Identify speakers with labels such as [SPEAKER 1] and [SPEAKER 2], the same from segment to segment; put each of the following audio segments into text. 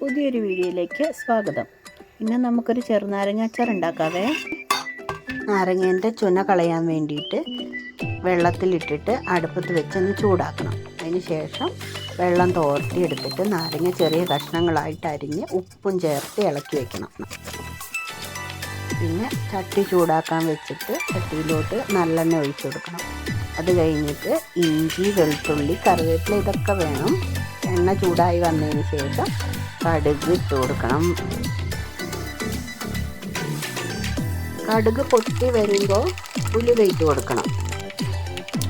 [SPEAKER 1] പുതിയൊരു വീഡിയോയിലേക്ക് സ്വാഗതം. ഇന്ന് നമുക്കൊരു ചെറുനാരങ്ങ അച്ചാർ ഉണ്ടാക്കാവേ. നാരങ്ങേന്റെ ചുന കളയാൻ വേണ്ടിയിട്ട് വെള്ളത്തിലിട്ടിട്ട് അടുപ്പത്ത് വെച്ചൊന്ന് ചൂടാക്കണം. അതിന് ശേഷം വെള്ളം തോർത്തി എടുത്തിട്ട് നാരങ്ങ ചെറിയ കഷ്ണങ്ങളായിട്ട് അരിഞ്ഞ് ഉപ്പും ചേർത്ത് ഇളക്കി വെക്കണം. പിന്നെ ചട്ടി ചൂടാക്കാൻ വെച്ചിട്ട് ചട്ടിയിലോട്ട് നല്ലെണ്ണ ഒഴിച്ചു കൊടുക്കണം. അത് കഴിഞ്ഞിട്ട് ഇഞ്ചി വെളുത്തുള്ളി കറിവേപ്പില ഇതൊക്കെ വേണം. എണ്ണ ചൂടായി വന്നതിന് ശേഷം കടുക് ഇട്ട് കൊടുക്കണം. കടുക് പൊട്ടി വരുമ്പോൾ ഉലുവ ഇട്ട് കൊടുക്കണം.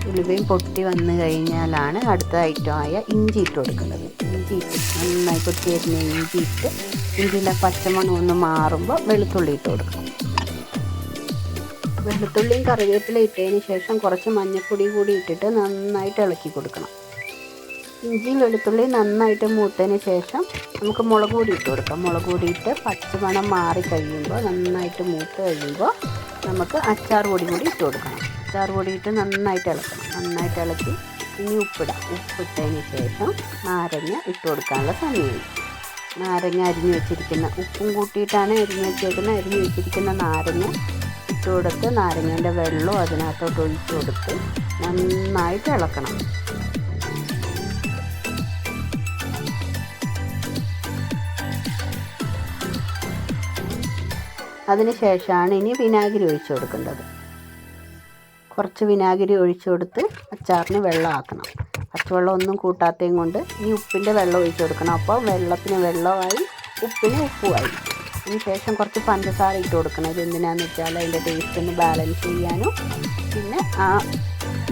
[SPEAKER 1] ഉലുവയും പൊട്ടി വന്നു കഴിഞ്ഞാലാണ് അടുത്ത ഐറ്റമായ ഇഞ്ചി ഇട്ട് കൊടുക്കുന്നത്. ഇഞ്ചി ഇട്ട് നന്നായി പൊട്ടി വരുന്ന ഇഞ്ചി ഇട്ട് ഇഞ്ചിയിലെ പച്ചമണം ഒന്ന് മാറുമ്പോൾ വെളുത്തുള്ളി ഇട്ട് കൊടുക്കണം. വെളുത്തുള്ളിയും കറിവേപ്പില ഇട്ടതിന് ശേഷം കുറച്ച് മഞ്ഞൾപ്പൊടി കൂടി ഇട്ടിട്ട് നന്നായിട്ട് ഇളക്കി കൊടുക്കണം. ഇഞ്ചിയും വെളുത്തുള്ളി നന്നായിട്ട് മൂത്തതിന് ശേഷം നമുക്ക് മുളക് പൊടി ഇട്ട് കൊടുക്കാം. മുളക് പൊടി ഇട്ട് പച്ചമണം മാറി കഴിയുമ്പോൾ നന്നായിട്ട് മൂത്ത് കഴിയുമ്പോൾ നമുക്ക് അച്ചാർ പൊടി കൂടി ഇട്ട് കൊടുക്കണം. അച്ചാർ പൊടി ഇട്ട് നന്നായിട്ട് ഇളക്കണം. നന്നായിട്ട് ഇളക്കി ഇനി ഉപ്പിടാം. ഉപ്പിട്ടതിന് ശേഷം നാരങ്ങ ഇട്ട് കൊടുക്കാനുള്ള സമയമായി നാരങ്ങ അരിഞ്ഞു വെച്ചിരിക്കുന്ന ഉപ്പും കൂട്ടിയിട്ടാണ് അരിഞ്ഞു വെച്ചേക്കുന്നത്. അരിഞ്ഞു വെച്ചിരിക്കുന്ന നാരങ്ങ ഇട്ട് കൊടുത്ത് നാരങ്ങേന്റെ വെള്ളവും അതിനകത്തോട്ട് ഒഴിച്ചു കൊടുത്ത് നന്നായിട്ട് ഇളക്കണം. അതിന് ശേഷമാണ് ഇനി വിനാഗിരി ഒഴിച്ചു കൊടുക്കേണ്ടത്. കുറച്ച് വിനാഗിരി ഒഴിച്ചു കൊടുത്ത് അച്ചാറിന് വെള്ളമാക്കണം പച്ചവെള്ളം ഒന്നും കൂട്ടാത്തതും കൊണ്ട് ഇനി ഉപ്പിന്റെ വെള്ളം ഒഴിച്ചു കൊടുക്കണം. അപ്പോൾ വെള്ളത്തിന് വെള്ളമായി ഉപ്പിന് ഉപ്പുമായി. അതിന് ശേഷം കുറച്ച് പഞ്ചസാര ഇട്ട് കൊടുക്കണം. ഇത് എന്തിനാന്ന് വെച്ചാൽ അതിന്റെ ടേസ്റ്റ് ഒന്ന് ബാലൻസ് ചെയ്യാനും. പിന്നെ ആ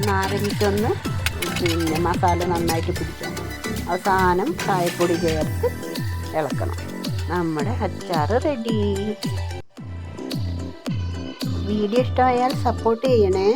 [SPEAKER 1] നാരങ്ങയ്ക്കൊന്ന് പിന്നെ മസാല നന്നായിട്ട് പിടിക്കണം. അവസാനം ചായപ്പൊടി ചേർത്ത് ഇളക്കണം. നമ്മുടെ അച്ചാർ റെഡി വീഡിയോ ഇഷ്ടമായാൽ സപ്പോർട്ട് ചെയ്യണേ.